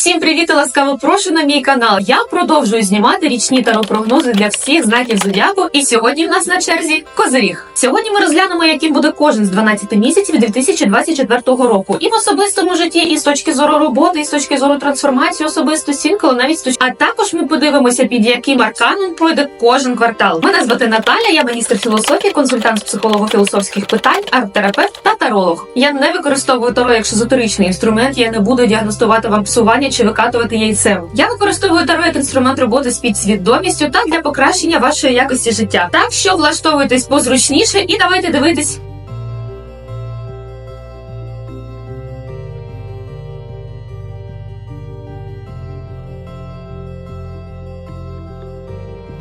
Всім привіт і ласкаво прошу на мій канал. Я продовжую знімати річні таро-прогнози для всіх знаків зодіаку. І сьогодні в нас на черзі козиріг. Сьогодні ми розглянемо, яким буде кожен з 12 місяців 2024 року. І в особистому житті, і з точки зору роботи, і з точки зору трансформації особистості, інколи навіть точки. А також ми подивимося, під яким арканом пройде кожен квартал. Мене звати Наталя, я магістр філософії, консультант з психолого-філософських питань, арт-терапевт та таролог. Я не використовую таро як шизотеричний інструмент. Я не буду діагностувати вам псування чи викатувати яйцем. Я використовую таро інструмент роботи з підсвідомістю та для покращення вашої якості життя. Так що влаштовуйтесь позручніше і давайте дивитись.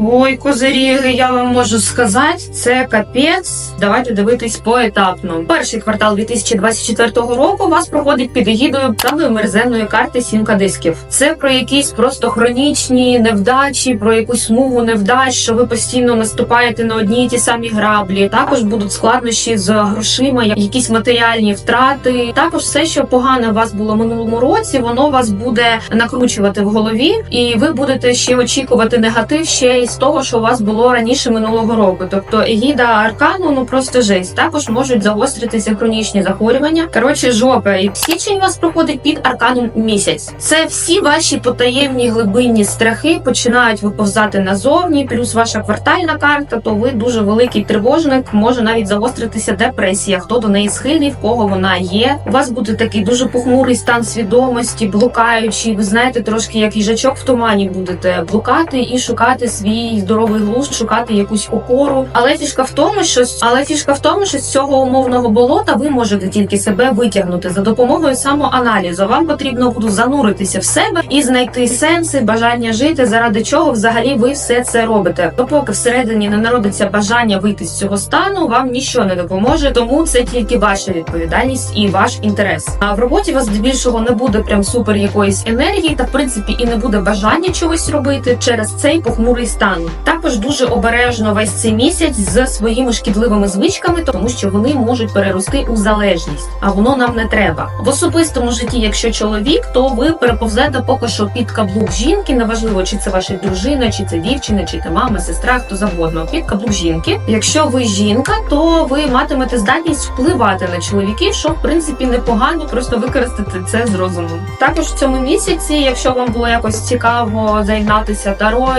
Ой, козиріги, я вам можу сказати, це капець. Давайте дивитись поетапно. Перший квартал 2024 року вас проходить під егідою правої мерзенної карти сімка дисків. Це про якісь просто хронічні невдачі, про якусь смугу невдач, що ви постійно наступаєте на одні і ті самі граблі. Також будуть складнощі з грошима, якісь матеріальні втрати. Також все, що погане у вас було минулому році, воно вас буде накручувати в голові, і ви будете ще очікувати негатив ще із того, що у вас було раніше минулого року. Тобто егіда аркану, ну просто жесть. Також можуть загостритися хронічні захворювання. Коротше, жопа. І січень у вас проходить під арканом місяць. Це всі ваші потаємні глибинні страхи починають виповзати назовні. Плюс ваша квартальна карта, то ви дуже великий тривожник. Може навіть загостритися депресія. Хто до неї схильний, в кого вона є. У вас буде такий дуже похмурий стан свідомості, блукаючий. Ви знаєте, трошки як їжачок в тумані будете блукати і шукати свій здоровий глузд, шукати якусь опору. Але фішка в тому, що але фішка в тому, що з цього умовного болота ви можете тільки себе витягнути за допомогою самоаналізу. Вам потрібно буде зануритися в себе і знайти сенси, бажання жити, заради чого взагалі ви все це робите. Допоки всередині не народиться бажання вийти з цього стану, вам нічого не допоможе. Тому це тільки ваша відповідальність і ваш інтерес. А в роботі вас здебільшого не буде прям супер якоїсь енергії, та в принципі і не буде бажання чогось робити через цей похмурий стан. Також дуже обережно весь цей місяць з своїми шкідливими звичками, тому що вони можуть перерости у залежність, а воно нам не треба. В особистому житті, якщо чоловік, то ви переповзете поки що під каблук жінки. Неважливо, чи це ваша дружина, чи це дівчина, чи це мама, сестра, хто завгодно. Під каблук жінки. Якщо ви жінка, то ви матимете здатність впливати на чоловіків, що в принципі непогано, просто використати це з розумом. Також в цьому місяці, якщо вам було якось цікаво займатися таро,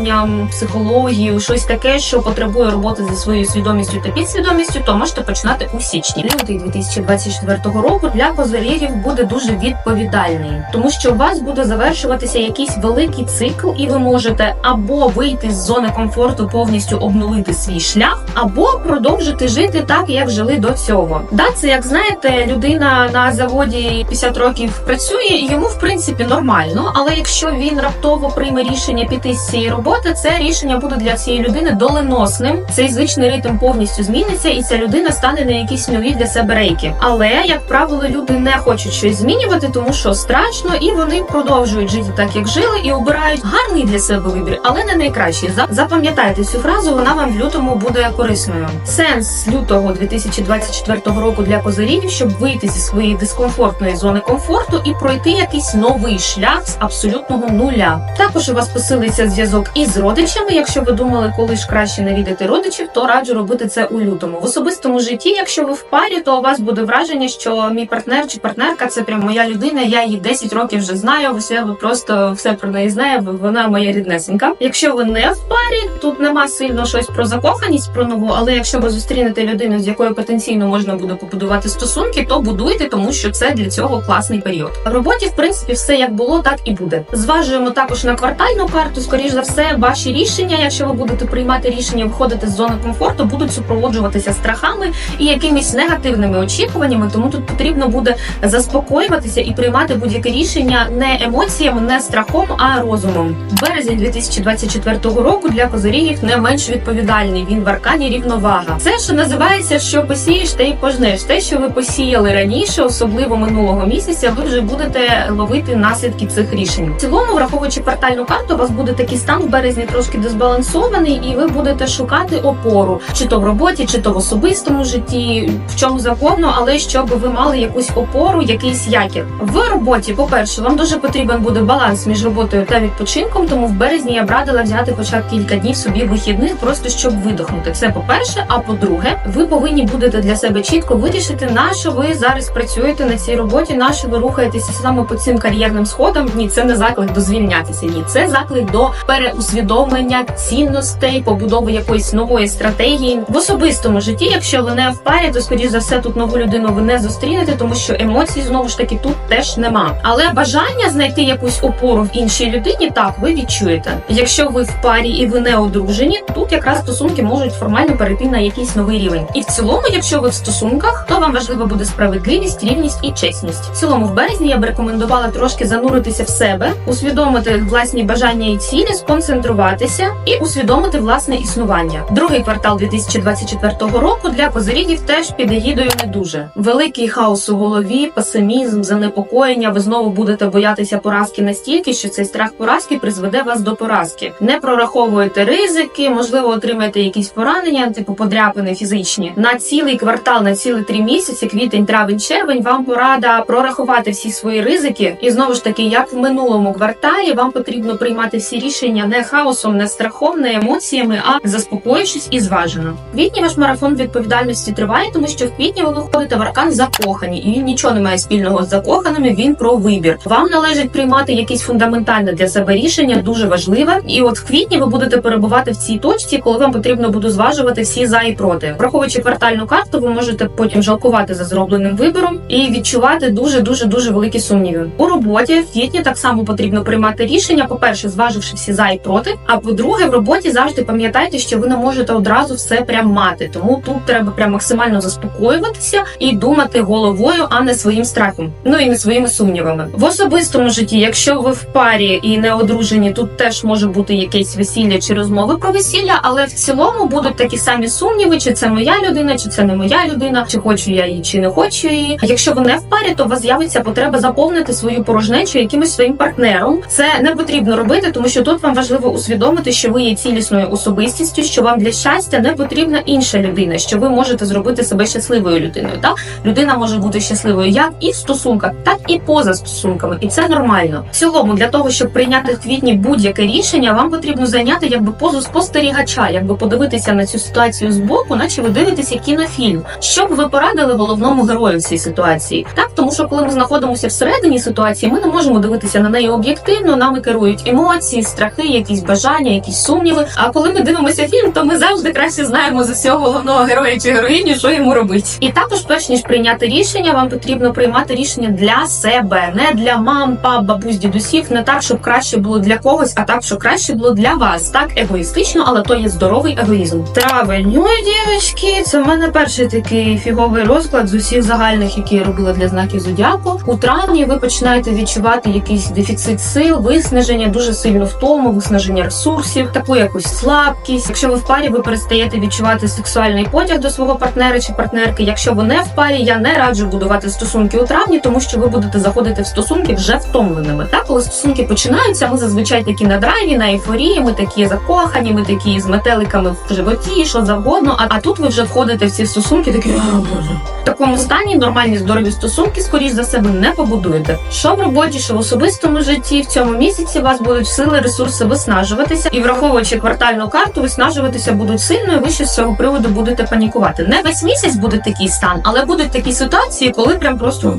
ясноваченням, психологією, щось таке, що потребує роботи зі своєю свідомістю та підсвідомістю, то можете починати у січні. Лютий 2024 року для козирігів буде дуже відповідальний, тому що у вас буде завершуватися якийсь великий цикл, і ви можете або вийти з зони комфорту, повністю обнулити свій шлях, або продовжити жити так, як жили до цього. Да, це як знаєте, людина на заводі 50 років працює, і йому в принципі нормально. Але якщо він раптово прийме рішення піти з цієї роботи, це рішення буде для цієї людини доленосним. Цей звичний ритм повністю зміниться, і ця людина стане на якісь нові для себе рейки. Але як правило, люди не хочуть щось змінювати, тому що страшно, і вони продовжують жити так, як жили, і обирають гарний для себе вибір, але не найкращий. Запам'ятайте цю фразу, вона вам в лютому буде корисною. Сенс лютого 2024 року для козирів, щоб вийти зі своєї дискомфортної зони комфорту і пройти якийсь новий шлях з абсолютного нуля. Також у вас посилиться зв'язок із родичами. Якщо ви думали, коли ж краще навідати родичів, то раджу робити це у лютому. В особистому житті, якщо ви в парі, то у вас буде враження, що мій партнер чи партнерка це прям моя людина. Я її 10 років вже знаю. Ви просто все про неї знає. Вона моя ріднесенька. Якщо ви не в парі, тут нема сильно щось про закоханість про нову. Але якщо ви зустрінете людину, з якою потенційно можна буде побудувати стосунки, то будуйте, тому що це для цього класний період. В роботі, в принципі, все як було, так і буде. Зважуємо також на квартальну карту. Скоріш за все, ваші рішення, якщо ви будете приймати рішення виходити з зони комфорту, будуть супроводжуватися страхами і якимись негативними очікуваннями. Тому тут потрібно буде заспокоюватися і приймати будь-яке рішення не емоціями, не страхом, а розумом. Березень 2024 року для козирігів не менш відповідальний. Він в аркані рівновага. Це що називається, що посієш, те й пожнеш. Те, що ви посіяли раніше, особливо минулого місяця, ви вже будете ловити наслідки цих рішень. В цілому, враховуючи квартальну карту, у вас буде такий стан березні трошки дезбалансований, і ви будете шукати опору, чи то в роботі, чи то в особистому житті, в чому завгодно, але щоб ви мали якусь опору, якийсь якір. В роботі, по-перше, вам дуже потрібен буде баланс між роботою та відпочинком, тому в березні я б радила взяти хоча б кілька днів собі вихідних, просто щоб видохнути. Це по-перше. А по-друге, ви повинні будете для себе чітко вирішити, на що ви зараз працюєте на цій роботі, на що ви рухаєтеся саме по цим кар'єрним сходам. Ні, це не заклик до звільнятися. Ні, це заклик до переусвідомлення цінностей, побудови якоїсь нової стратегії в особистому житті. Якщо ви не в парі, то скоріш за все тут нову людину ви не зустрінете, тому що емоцій знову ж таки тут теж нема. Але бажання знайти якусь опору в іншій людині, так ви відчуєте. Якщо ви в парі і ви не одружені, тут якраз стосунки можуть формально перейти на якийсь новий рівень. І в цілому, якщо ви в стосунках, то вам важливо буде справедливість, рівність і чесність. В цілому, в березні я б рекомендувала трошки зануритися в себе, усвідомити власні бажання і цілі, сконцентруватися і усвідомити власне існування. Другий квартал 2024 року для козирігів теж під егідою не дуже великий хаос у голові, песимізм, занепокоєння. Ви знову будете боятися поразки настільки, що цей страх поразки призведе вас до поразки. Не прораховуєте ризики, можливо, отримаєте якісь поранення, типу подряпини фізичні. На цілий квартал, на цілі три місяці, квітень, травень, червень. Вам порада прорахувати всі свої ризики. І знову ж таки, як в минулому кварталі, вам потрібно приймати всі рішення не хаосом, не страхом, не емоціями, а заспокоївшись і зважено. В квітні ваш марафон відповідальності триває, тому що в квітні ви виходите в аркан закохані, і він нічого не має спільного з закоханими. Він про вибір. Вам належить приймати якесь фундаментальне для себе рішення, дуже важливе. І от в квітні ви будете перебувати в цій точці, коли вам потрібно буде зважувати всі за і проти. Враховуючи квартальну карту, ви можете потім жалкувати за зробленим вибором і відчувати дуже дуже дуже великі сумніви. У роботі в квітні так само потрібно приймати рішення. По перше, зваживши всі за і проти. А по-друге, в роботі завжди пам'ятайте, що ви не можете одразу все прям мати. Тому тут треба прям максимально заспокоюватися і думати головою, а не своїм страхом. Ну і не своїми сумнівами. В особистому житті, якщо ви в парі і не одружені, тут теж може бути якесь весілля чи розмови про весілля, але в цілому будуть такі самі сумніви, чи це моя людина, чи це не моя людина, чи хочу я її, чи не хочу її. Якщо ви не в парі, то у вас з'явиться потреба заповнити свою порожнечу якимось своїм партнером. Це не потрібно робити, тому що тут вам важливо усвідомити, що ви є цілісною особистістю, що вам для щастя не потрібна інша людина, що ви можете зробити себе щасливою людиною. Так людина може бути щасливою як і в стосунках, так і поза стосунками, і це нормально. В цілому, для того, щоб прийняти в квітні будь-яке рішення, вам потрібно зайняти якби позу спостерігача, якби подивитися на цю ситуацію збоку, наче ви дивитеся кінофільм. Що б ви порадили головному герою в цій ситуації? Так, тому що коли ми знаходимося всередині ситуації, ми не можемо дивитися на неї об'єктивно. Нами керують емоції, страхи, якісь бажання, якісь сумніви. А коли ми дивимося фільм, то ми завжди краще знаємо за всього головного героя чи героїню, що йому робити. І також, перш ніж прийняти рішення, вам потрібно приймати рішення для себе, не для мам, пап, бабусь, дідусів, не так, щоб краще було для когось, а так, щоб краще було для вас. Так егоїстично, але то є здоровий егоїзм. Ой, дівчатки, це в мене перший такий фіговий розклад з усіх загальних, які я робила для знаків зодіаку. У травні ви починаєте відчувати якийсь дефіцит сил, виснаження, дуже сильно втому, виснаження ресурсів, таку якусь слабкість. Якщо ви в парі, ви перестаєте відчувати сексуальний потяг до свого партнера чи партнерки. Якщо ви не в парі, я не раджу будувати стосунки у травні, тому що ви будете заходити в стосунки вже втомленими. Так, коли стосунки починаються, ми зазвичай такі на драйві, на ейфорії, ми такі закохані, ми такі з метеликами в животі, що завгодно. А, а тут ви вже входите в ці стосунки, такі Боже». в такому стані нормальні здорові стосунки, скоріш за себе, не побудуєте. Що в роботі, що в особистому житті в цьому місяці у вас будуть сили, ресурси виснажуватися, і враховуючи квартальну карту, виснажуватися будуть сильно, і ви ще з цього приводу будете панікувати. Не весь місяць буде такий стан, але будуть такі ситуації, коли прям просто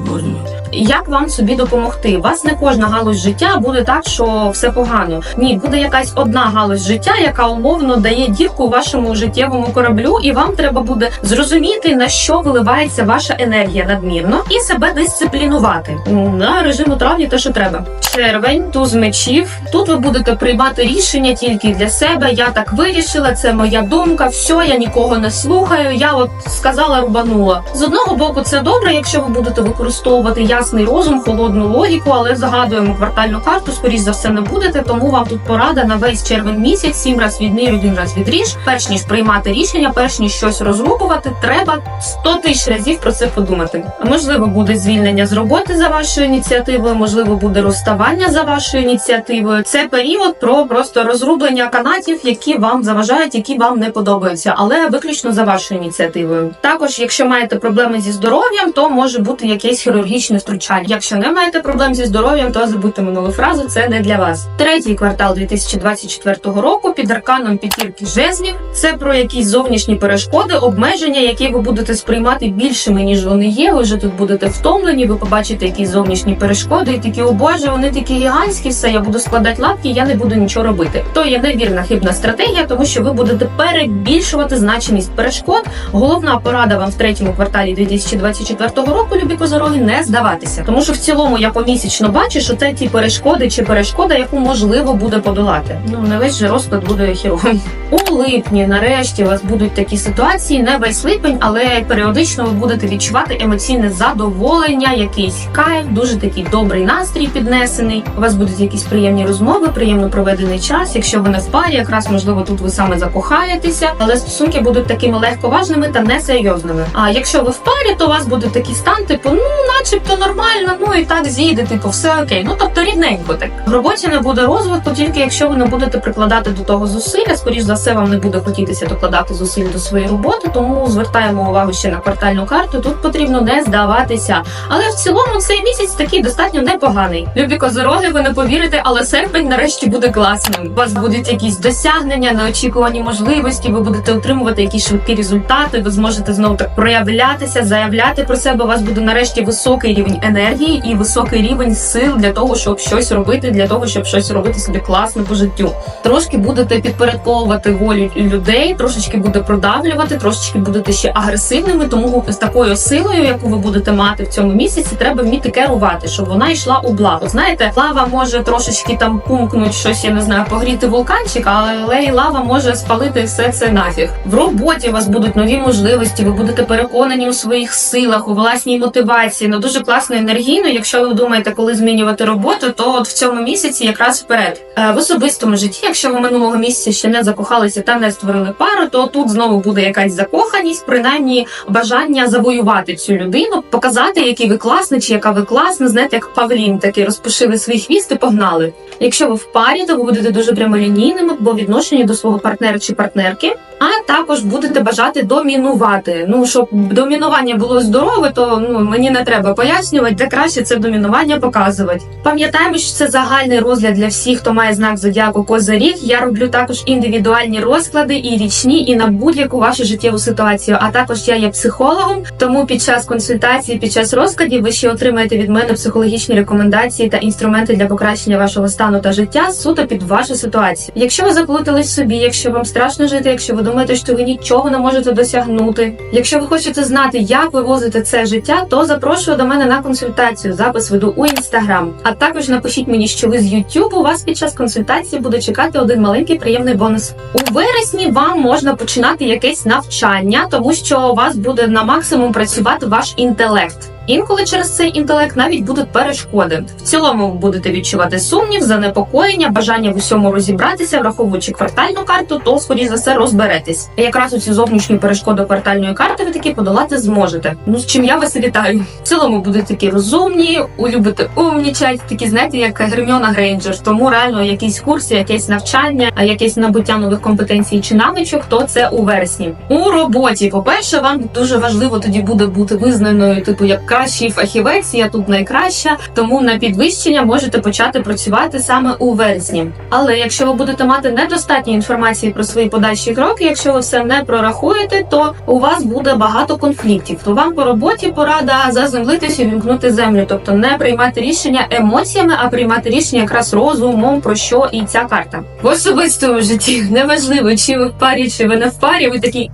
як вам собі допомогти? У вас не кожна галузь життя буде так, що все погано. Ні, буде якась одна галузь життя, яка умовно дає дірку вашому життєвому кораблю, і вам треба буде зрозуміти на що виливається ваша енергія надмірно і себе дисциплінувати на режиму травні, те, що треба. Червень, туз мечів. Тут ви будете приймати рішення тільки для себе. Я так вирішила, це моя думка. Все, я нікого не слухаю. Я от сказала, рубанула. З одного боку, це добре, якщо ви будете використовувати ясний розум, холодну логіку, але загадуємо квартальну карту. Скоріш за все не будете. Тому вам тут порада на весь червень місяць, сім раз відмір, один раз відріж. Перш ніж приймати рішення, перш ніж щось розрубувати, треба 100 тисяч разів про це подумати. Можливо, буде звільнення з роботи за вашою ініціативою, можливо, буде розставання за вашою ініціативою. Це період про просто розрублення канатів, які вам заважають, які вам не подобаються, але виключно за вашою ініціативою. Також, якщо маєте проблеми зі здоров'ям, то може бути якесь хірургічне втручання. Якщо не маєте проблем зі здоров'ям, то забудьте минулу фразу. Це не для вас. Третій квартал 2024 року під арканом п'ятірки жезлів. Це про якісь зовнішні перешкоди, обмеження, які ви будете сприймати більшими ніж вони є. Ви вже тут будете втомлені. Ви побачите якісь зовнішні перешкоди, і такі о боже, вони такі гігантські. Все, я буду складати лапки, я не буду нічого робити. То є невірна хибна стратегія, тому що ви будете перебільшувати значимість перешкод. Головна порада вам в третьому кварталі 2024 року, любі козороги, не здаватися, тому що в цілому я помісячно бачу, що це ті перешкоди чи перешкода, яку можливо буде подолати. Ну не весь же розклад буде хіровим. У липні, нарешті, у вас будуть такі ситуації, не весь липень, але періодично ви будете відчувати емоційне задоволення, якийсь кайф, дуже такий добрий настрій піднесений. У вас будуть якісь приємні розмови, приємно проведений час. Якщо ви не в парі, якраз можливо тут ви саме закохаєтеся, але стосунки будуть такими легковажними та несерйозними. А якщо ви в парі, то у вас буде такий стан, типу, ну начебто нормально, ну і так зійде, типу, все окей. Ну тобто рідненько так. В роботі не буде розвитку, тільки якщо ви не будете прикладати до того зусилля, скоріш за все, вам не буде хотітися докладати зусиль до своєї роботи, тому звертаємо увагу ще на квартальну карту. Тут потрібно не здаватися. Але в цілому цей місяць такий достатньо непоганий. Любі козороги, ви не повірите, але серпень нарешті буде класним. У вас будуть якісь досягнення, неочікувані можливості. Ви будете отримувати якісь швидкі результати. Ви зможете знову так проявлятися, заявляти про себе. У вас буде нарешті високий рівень енергії і високий рівень сил для того, щоб щось робити, для того, щоб щось робити собі класно по життю. Трошки будете підпорядковувати волю людей, трошечки буде продавлювати, трошечки будете ще агресивними. Тому з такою силою, яку ви будете мати в цьому місяці, треба вміти керувати, щоб вона йшла у благо. Знаєте, лава може трошечки там пумкнуть щось, я не знаю, погріти вулканчик, але і лава може спалити все це нафіг. В роботі у вас будуть нові можливості. Ви будете переконані у своїх силах, у власній мотивації. Ну дуже класно енергійно. Якщо ви думаєте, коли змінювати роботу, то от в цьому місяці якраз вперед. Е, В особистому житті, якщо ви минулого місяця ще не закохалися та не створили пару, то тут знову буде якась закоханість, принаймні бажання завоювати цю людину, показати, який ви класний, чи яка ви класна. Знаєте, як Павлін такий розпушили свій хвіст і погнали. Якщо ви в парі, то ви будете дуже прямолінійними по відношенню до свого партнера чи партнерки. А також будете бажати домінувати. Ну щоб домінування було здорове, то ну мені не треба пояснювати, де краще це домінування показувати. Пам'ятаємо, що це загальний розгляд для всіх, хто має знак зодіаку Козиріг. Я роблю також індивідуальні розклади і річні, і на будь-яку вашу життєву ситуацію. А також я є психологом, тому під час консультації, під час розкладів, ви ще отримаєте від мене психологічні рекомендації та інструменти для покращення вашого стану та життя суто під вашу ситуацію. Якщо ви заплутались собі, якщо вам страшно жити, якщо ви думаєте, що ви нічого не можете досягнути. Якщо ви хочете знати, як вивозити це життя, то запрошую до мене на консультацію. Запис веду у інстаграм. А також напишіть мені, що ви з YouTube. Вас під час консультації буде чекати один маленький приємний бонус. У вересні вам можна починати якесь навчання, тому що у вас буде на максимум працювати ваш інтелект. Інколи через цей інтелект навіть будуть перешкоди. В цілому ви будете відчувати сумнів, занепокоєння, бажання в усьому розібратися, враховуючи квартальну карту, то скоріш за все розберетесь. Якраз у ці зовнішні перешкоди квартальної карти ви таки подолати зможете. Ну з чим я вас вітаю. В цілому будете такі розумні, улюбите умнічать, такі знаєте, як Герміона Грейнджер. Тому реально якісь курси, якесь навчання, а якесь набуття нових компетенцій чи навичок, то це у вересні. У роботі, по-перше, вам дуже важливо тоді буде бути визнаною, типу як кращий фахівець, я тут найкраща, тому на підвищення можете почати працювати саме у вересні. Але якщо ви будете мати недостатньо інформації про свої подальші кроки, якщо ви все не прорахуєте, то у вас буде багато конфліктів. То вам по роботі порада заземлитися і вімкнути землю, тобто не приймати рішення емоціями, а приймати рішення якраз розумом, про що і ця карта. В особистому житті неважливо, чи ви в парі, чи ви не в парі, ви такі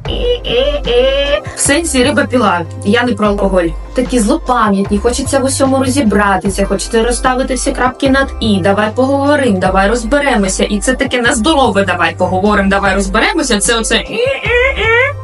в сенсі риба піла. Я не про алкоголь. Такі злопам'ятні, хочеться в усьому розібратися, хочете розставити всі крапки над і. Давай поговоримо, давай розберемося. І це таке нездорове. Давай поговоримо, давай розберемося. Це оце і-і-і.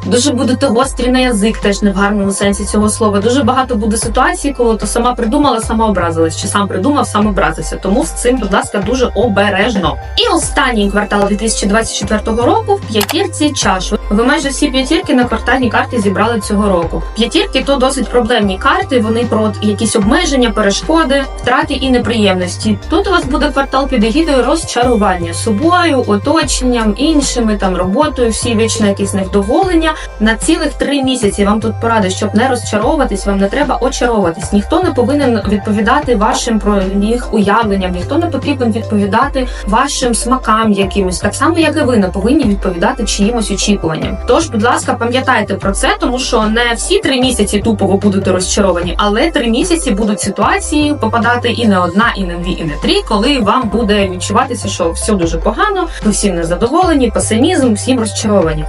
Дуже будете гострі на язик, теж не в гарному сенсі цього слова. Дуже багато буде ситуацій, коли то сама придумала, сама образилась, чи сам придумав, сам образився. Тому з цим, будь ласка, дуже обережно. І останній квартал 2024 року в п'ятірці чашу. Ви майже всі п'ятірки на квартальній карті зібрали цього року. П'ятірки то досить проблемні карти. Вони про якісь обмеження, перешкоди, втрати і неприємності. Тут у вас буде квартал під егідою розчарування собою, оточенням, іншими там роботою. Всі вічно якісь невдоволення. На цілих три місяці вам тут поради, щоб не розчаровуватись, вам не треба очаровуватись. Ніхто не повинен відповідати вашим про їх уявленням, ніхто не потрібен відповідати вашим смакам якимось, так само як і ви не повинні відповідати чиїмось очікуванням. Тож, будь ласка, пам'ятайте про це, тому що не всі три місяці тупо ви будете розчаровані, але три місяці будуть ситуації попадати і не одна, і не дві, і не три, коли вам буде відчуватися, що все дуже погано, ви всім незадоволені, песимізм, всім розчаровані.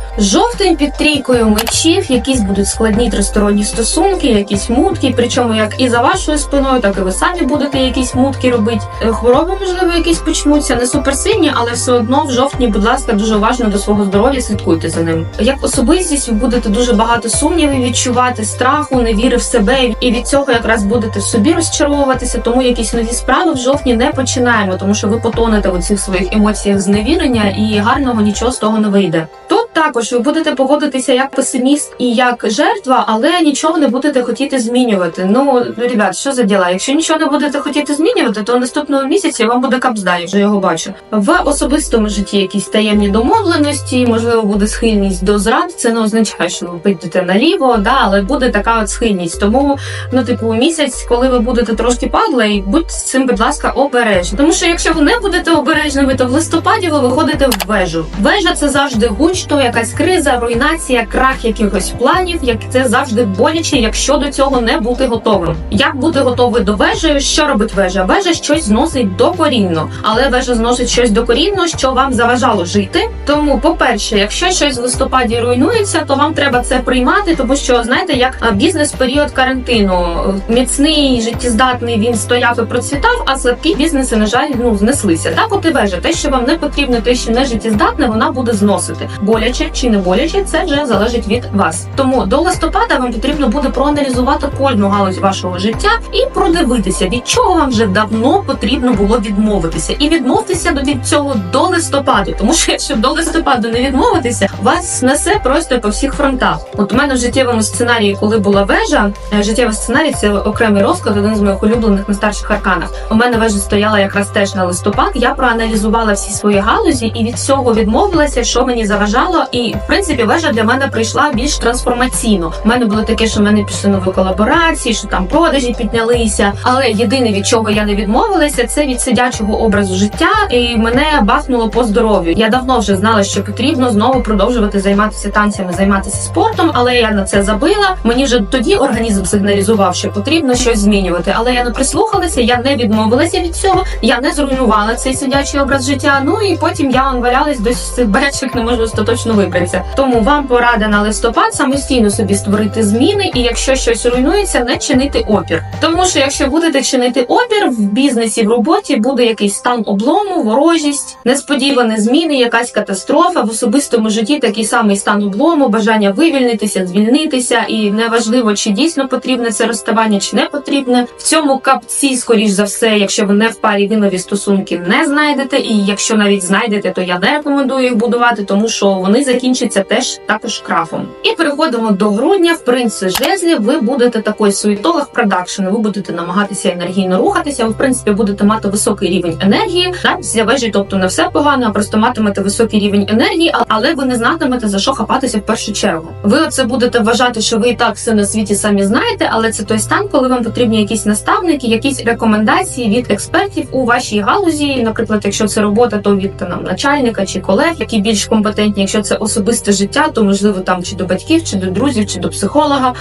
Жовтень під трійкою мечів, якісь будуть складні тристоронні стосунки, якісь мутки, причому як і за вашою спиною, так і ви самі будете якісь мутки робити. Е, Хвороби, можливо, якісь почнуться, не суперсильні, але все одно в жовтні, будь ласка, дуже уважно до свого здоров'я слідкуйте за ним. Як особистість, ви будете дуже багато сумнівів відчувати, страху, невіри в себе, і від цього якраз будете в собі розчаровуватися. Тому якісь нові справи в жовтні не починаємо, тому що ви потонете у цих своїх емоціях зневірення, і гарного нічого з того не вийде. Тут також ви будете поводитися як песиміст і як жертва, але нічого не будете хотіти змінювати. Ну, ребят, що за діла? Якщо нічого не будете хотіти змінювати, то наступного місяця вам буде капзда, я вже його бачу. В особистому житті якісь таємні домовленості, можливо, буде схильність до зрад. Це не означає, що ви підете наліво, да, але буде така от схильність. Тому, ну, типу, місяць, коли ви будете трошки падла, і будьте з цим, будь ласка, обережні. Тому що якщо ви не будете обережними, то в листопаді ви виходите в вежу. Вежа це завжди гучно, якась криза, руйнація, крах якихось планів. Як це завжди боляче, якщо до цього не бути готовим. Як бути готовий до вежі? Що робить вежа? Вежа щось зносить докорінно, але вежа зносить щось докорінно, що вам заважало жити. Тому, по-перше, якщо щось в листопаді руйнується, то вам треба це приймати, тому що знаєте, як бізнес період карантину міцний, життєздатний він стояв і процвітав, а слабкі бізнеси, на жаль, ну знеслися. Так, от і вежа, те, що вам не потрібно, те, що не життєздатне, вона буде зносити. Боляче чи не боляче, це вже залежить від вас. Тому до листопада вам потрібно буде проаналізувати кожну галузь вашого життя і продивитися, від чого вам вже давно потрібно було відмовитися, і відмовтеся від цього до листопаду, тому що якщо до листопаду не відмовитися, вас снесе просто по всіх фронтах. От у мене в життєвому сценарії, коли була вежа, е, життєвий сценарій це окремий розклад, один з моїх улюблених на старших арканах. У мене вежа стояла якраз теж на листопад. Я проаналізувала всі свої галузі і від всього відмовилася, що мені заважало. І в принципі, вежа для мене прийшла більш трансформаційно. У мене було таке, що в мене пішли нові колаборації, що там продажі піднялися. Але єдине від чого я не відмовилася, це від сидячого образу життя, і мене бахнуло по здоров'ю. Я давно вже знала, що потрібно знову продовжувати займатися танцями, займатися спортом, але я на це забила. Мені вже тоді організм сигналізував, що потрібно щось змінювати. Але я не прислухалася, я не відмовилася від цього, я не зруйнувала цей сидячий образ життя. Ну і потім я он валялась з цих бечок, не можу остаточно вибратися. Тому вам порада на листопад самостійно собі створити зміни, і якщо щось руйнується, не чинити опір. Тому що якщо будете чинити опір в бізнесі, в роботі буде якийсь стан облому, ворожість, несподівані зміни, якась катастрофа в особистому житті. Такий самий стан облому, бажання вивільнитися, звільнитися, і неважливо, чи дійсно потрібне це розставання, чи не потрібне. В цьому капці, скоріш за все, якщо ви не в парі, ви нові стосунки не знайдете. І якщо навіть знайдете, то я не рекомендую їх будувати, тому що вони закінчаться теж також крахом. І переходимо до грудня. В принципі, жезлі ви будете такий суєтолог продакшн. Ви будете намагатися енергійно рухатися. Ви в принципі будете мати високий рівень енергії. Так, вежі, тобто не все погано, а просто матимете високий рівень енергії, але ви не знатимете за що хапатися в першу чергу. Ви оце будете вважати, що ви і так все на світі самі знаєте, але це той стан, коли вам потрібні якісь наставники, якісь рекомендації від експертів у вашій галузі. Наприклад, якщо це робота, то від там начальника чи колег, які більш компетентні. Якщо це особисте життя, то можливо там чи до батьків, чи до друзів, чи до психолога.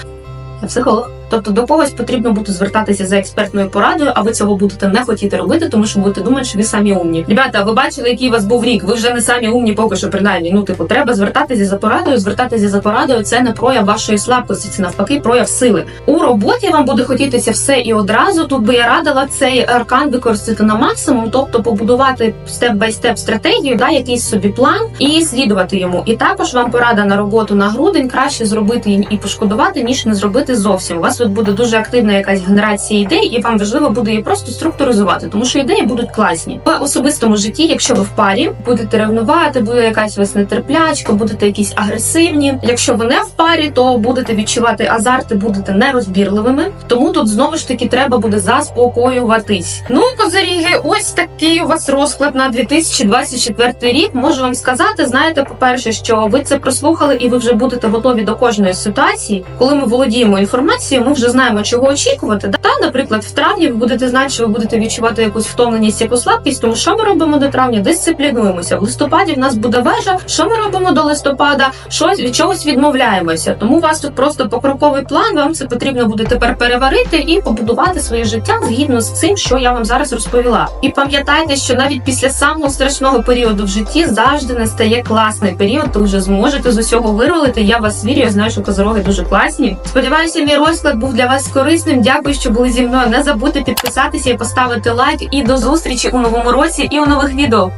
Я психолог. Тобто до когось потрібно буде звертатися за експертною порадою, а ви цього будете не хотіти робити, тому що будете думати, що ви самі умні. Ребята, ви бачили, який у вас був рік. Ви вже не самі умні, поки що принаймні. Ну, типу, треба звертатися за порадою. Звертатися за порадою це не прояв вашої слабкості, це навпаки прояв сили. У роботі вам буде хотітися все і одразу. Тут би я радила цей аркан використати на максимум, тобто побудувати степ-бай-степ стратегію, да, якийсь собі план і слідувати йому. І також вам порада на роботу на грудень краще зробити і пошкодувати, ніж не зробити зовсім. У вас тут буде дуже активна якась генерація ідей, і вам важливо буде її просто структуризувати, тому що ідеї будуть класні. В особистому житті, якщо ви в парі, будете ревнувати, буде якась у вас нетерплячка, будете якісь агресивні. Якщо ви не в парі, то будете відчувати азарти, будете нерозбірливими. Тому тут знову ж таки треба буде заспокоюватись. Ну, козиріги, ось такий у вас розклад на 2024 рік. Можу вам сказати, знаєте, по-перше, що ви це прослухали і ви вже будете готові до кожної ситуації. Коли ми володіємо інформацією, ми вже знаємо, чого очікувати. Та, наприклад, в травні ви будете знати, що ви будете відчувати якусь втомленість, якусь слабкість. Тому що ми робимо до травня? Дисциплінуємося. В листопаді в нас буде вежа. Що ми робимо до листопада? Щось від чогось відмовляємося. Тому у вас тут просто покроковий план. Вам це потрібно буде тепер переварити і побудувати своє життя згідно з цим, що я вам зараз розповіла. І пам'ятайте, що навіть після самого страшного періоду в житті завжди настає класний період. Ви вже зможете з усього вирулити. Я вас вірю. Я знаю, що козороги дуже класні. Сподіваюся, мій розклад був для вас корисним. Дякую, що були зі мною. Не забудьте підписатися і поставити лайк. І до зустрічі у новому році і у нових відео.